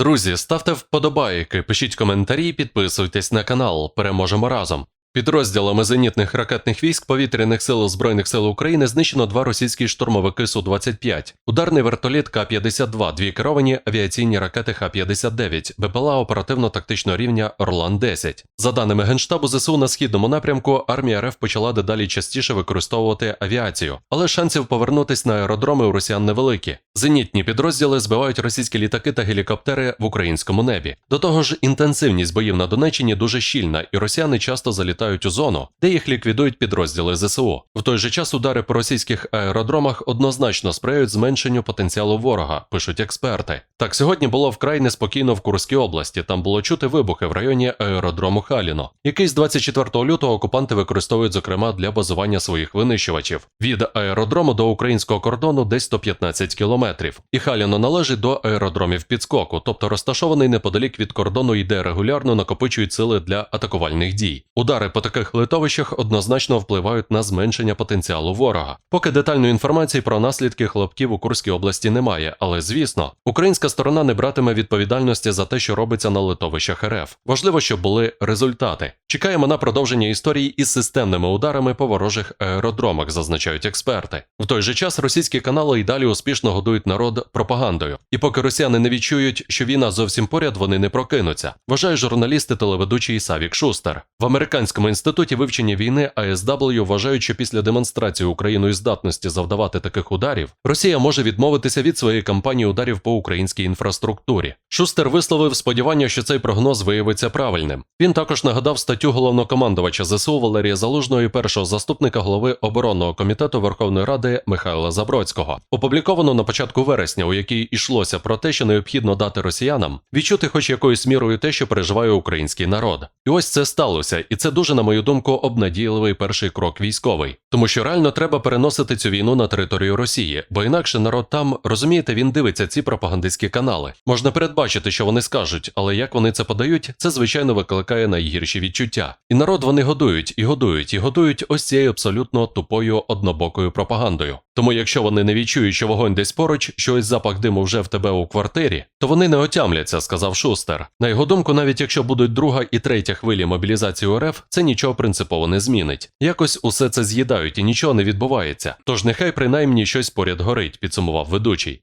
Друзі, ставте вподобайки, пишіть коментарі, підписуйтесь на канал. Переможемо разом. Підрозділами зенітних ракетних військ повітряних сил Збройних сил України знищено два російські штурмовики Су-25, ударний вертоліт К-52, дві керовані авіаційні ракети Х-59, БПЛА оперативно-тактичного рівня Орлан-10. За даними Генштабу ЗСУ на східному напрямку, армія РФ почала дедалі частіше використовувати авіацію, але шансів повернутись на аеродроми у росіян невеликі. Зенітні підрозділи збивають російські літаки та гелікоптери в українському небі. До того ж, інтенсивність боїв на Донеччині дуже щільна, і росіяни часто залітають у зону, де їх ліквідують підрозділи ЗСУ. В той же час удари по російських аеродромах однозначно сприяють зменшенню потенціалу ворога, пишуть експерти. Так, сьогодні було вкрай неспокійно в Курській області. Там було чути вибухи в районі аеродрому Халіно, який з 24 лютого окупанти використовують зокрема для базування своїх винищувачів. Від аеродрому до українського кордону десь 115 кілометрів. І Халіно належить до аеродромів підскоку, тобто розташований неподалік від кордону і де регулярно накопичують сили для атакувальних дій. Удари по таких литовищах однозначно впливають на зменшення потенціалу ворога. Поки детальної інформації про наслідки хлопків у Курській області немає, але звісно, українська сторона не братиме відповідальності за те, що робиться на литовищах РФ. Важливо, щоб були результати. Чекаємо на продовження історії із системними ударами по ворожих аеродромах, зазначають експерти. В той же час російські канали й далі успішно годують народ пропагандою. І поки росіяни не відчують, що війна зовсім поряд, вони не прокинуться. Вважає журналіст і телеведучий Савік Шустер. В американському інституті вивчення війни ASW вважають, що після демонстрації Україною здатності завдавати таких ударів, Росія може відмовитися від своєї кампанії ударів по українській інфраструктурі. Шустер висловив сподівання, що цей прогноз виявиться правильним. Він також нагадав статтю головнокомандувача ЗСУ Валерія Залужного і першого заступника голови оборонного комітету Верховної Ради Михайла Забродського, опубліковану на початку вересня, у якій йшлося про те, що необхідно дати росіянам відчути хоч якоюсь мірою те, що переживає український народ. І ось це сталося, і це дуже, на мою думку, обнадійливий перший крок військовий, тому що реально треба переносити цю війну на територію Росії, бо інакше народ там розумієте, він дивиться ці пропагандистські канали. Можна передбачити, що вони скажуть, але як вони це подають, це звичайно викликає найгірші відчуття. І народ вони годують і годують і годують ось цією абсолютно тупою однобокою пропагандою. Тому, якщо вони не відчують, що вогонь десь поруч, що ось запах диму вже в тебе у квартирі, то вони не отямляться, сказав Шустер. На його думку, навіть якщо будуть друга і третя хвилі мобілізації РФ, це нічого принципово не змінить. Якось усе це з'їдають і нічого не відбувається. Тож нехай принаймні щось поряд горить, підсумував ведучий.